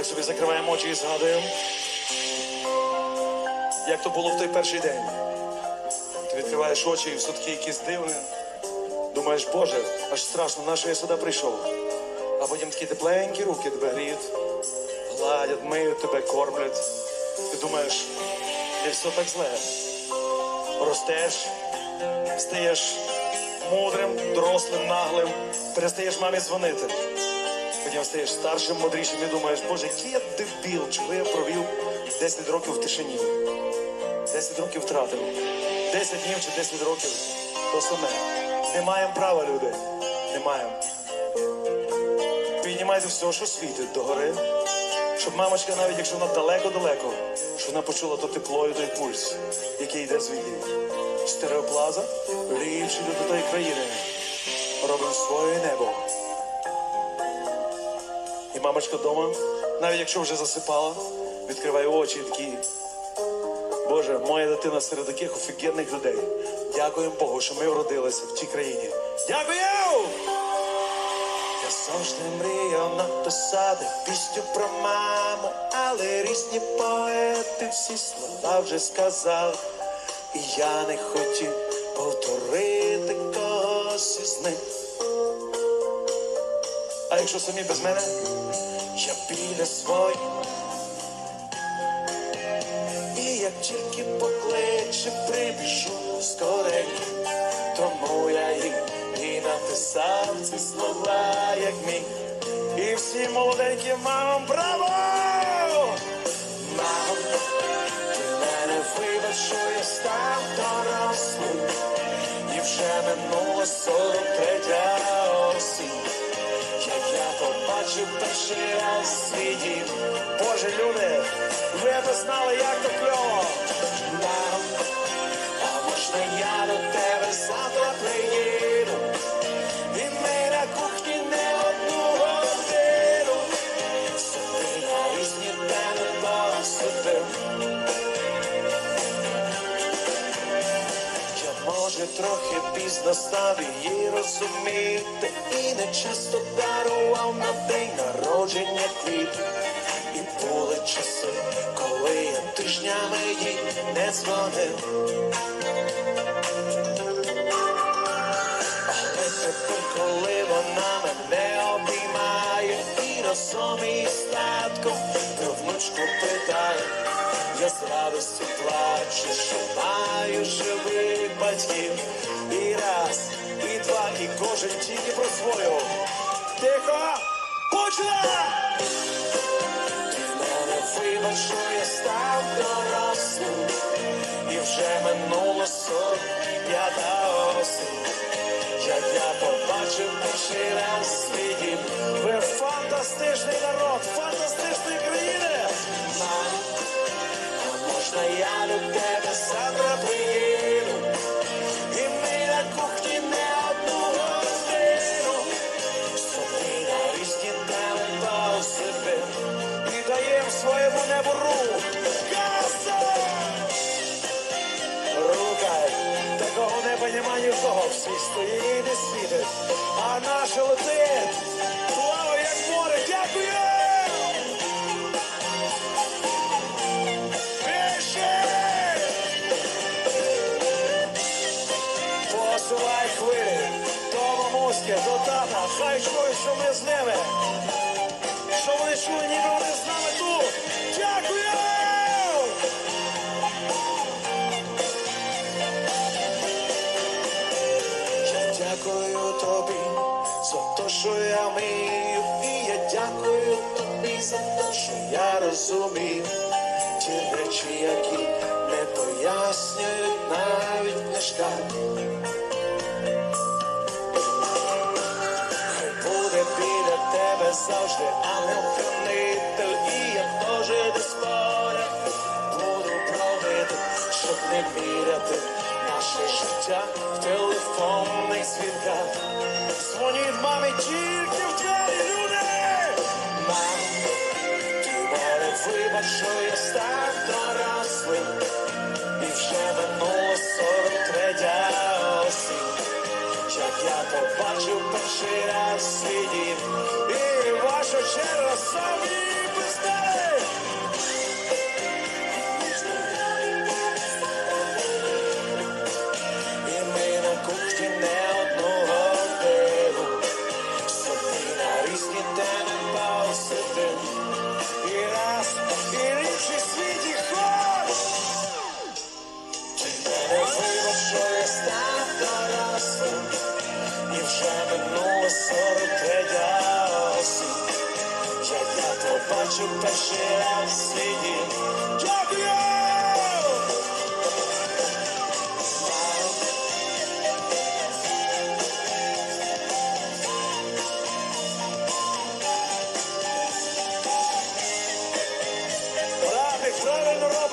Так собі закриваємо очі і згадуємо, як то було в той перший день. Ти відкриваєш очі і все таки якісь дивне. Думаєш, Боже, аж страшно, на що я сюди прийшов. А потім такі тепленькі руки тебе гріють, гладять, миють тебе, кормлять. Ти думаєш, не все так зле. Ростеш, стаєш мудрим, дорослим, наглим, перестаєш мамі дзвонити. Потім стаєш старшим, мудрішим і думаєш, Боже, який я дебіл, чого я провів 10 років в тишині. 10 років втратив. 10 днів чи 10 років то саме. Не маємо права, люди. Не маємо. Піднімайте все, що світить догори. Щоб мамочка, навіть якщо вона далеко-далеко, щоб вона почула то тепло і той пульс, який йде звідти. Стереоплаза, ліпші люди тої країни. Робимо своє небо. І мамочка вдома, навіть якщо вже засипала, відкриває очі і такі. Боже, моя дитина серед таких офігенних людей. Дякуємо Богу, що ми вродилися в тій країні. Дякую! Я завжди мріяв написати пісню про маму, але різні поети всі слова вже сказали. І я не хотів повторити когось із них. А якщо самі без мене, я біля своїх. І як тільки покличе, прибіжу скоренько, тому я їм і написав ці слова, як міг. І всім молоденьким мамам браво! Мамо, ти мене вибач, що я став дорослим, і вже минуло 43 осінь. Побачив перший раз свій дім. Боже, люди, ви б знали, як то кльово. нам, а можна я до тебе завтра приїду? І ми на кухні не одну годину. Собі на різні теми посидим. Трохи пізно став її розуміти, і не часто дарував на день народження квіти. І були часи, коли я тижнями їй не дзвонив. Але тепер, коли вона мене обіймає, і разом із татком про внучку питає, я з радості плачу, що маю живих батьків. І раз, і два, і кожен тільки про свою. Тихо! Почала! Ти мене вибач, що я став дорослим, і вже минуло сорок п'ята осінь. Як я побачив перший раз свій дім. Ви фантастичний народ, фантастичної країни. Своєму небу рух. Рукай, такого неба нема ні в кого, всі стоїть і не світить, а наше летить, плаває як море, дякую! Вище! Посилай хвилі, до мамуськи, до тата, хай чують, що ми з ними, що вони чули, ніби я ті речі, які не пояснюють навіть книжка. Хай буде біля тебе завжди ангел-хранитель, і я теж десь поряд буду провити, щоб не міряти наше життя в телефонних світках. Дзвоніть мамі тільки в двері вибач, що я став дорослим, і вже минуло 43 осінь. Як я побачив перший раз свій дім, і should that shit out of singing. Champion! Правильно робимо!